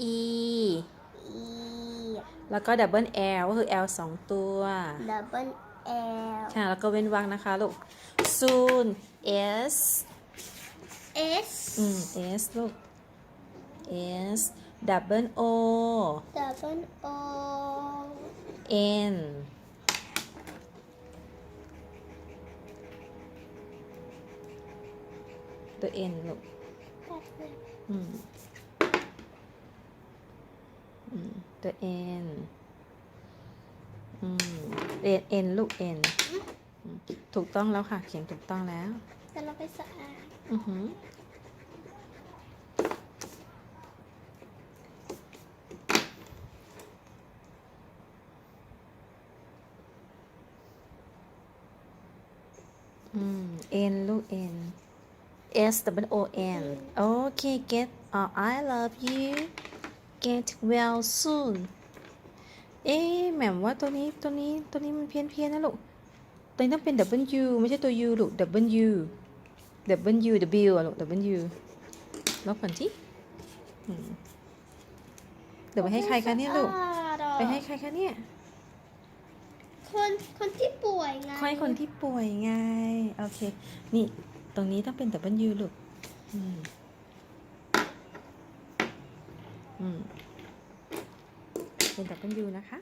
E E แล้วก็ double L ก็คือ L สองตัว double L ค่ะ แล้วก็เว้นวรรคนะคะลูก soon S S อืม S ลูก S double O double O N ตัว N ลูก อืม อืม ตัว N อืม N N ลูก N อืมถูกต้องแล้วค่ะ เขียนถูกต้องแล้วแต่เราไปสะอาดอือหืออืม N ลูก N S W O N โอเค get uh, I love you get well soon เอ๊ะแหม่มว่าตัวนี้ตัวนี้ตัวนี้มันเพี้ยนเพี้ยนๆนะลูก ตัวนี้ต้องเป็น W ไม่ใช่ตัว U ลูก W W W อะลูก W ลบก่อนที่เดี๋ยวไปให้ใครคะเนี่ยลูกสะอาดอะไปให้ใครคะเนี่ย คนคนที่ป่วยไงค่อยคนที่ป่วยไง โอเค นี่ ตรงนี้ต้องเป็น W ลูก อืม เป็นดับเบิลยูนะคะ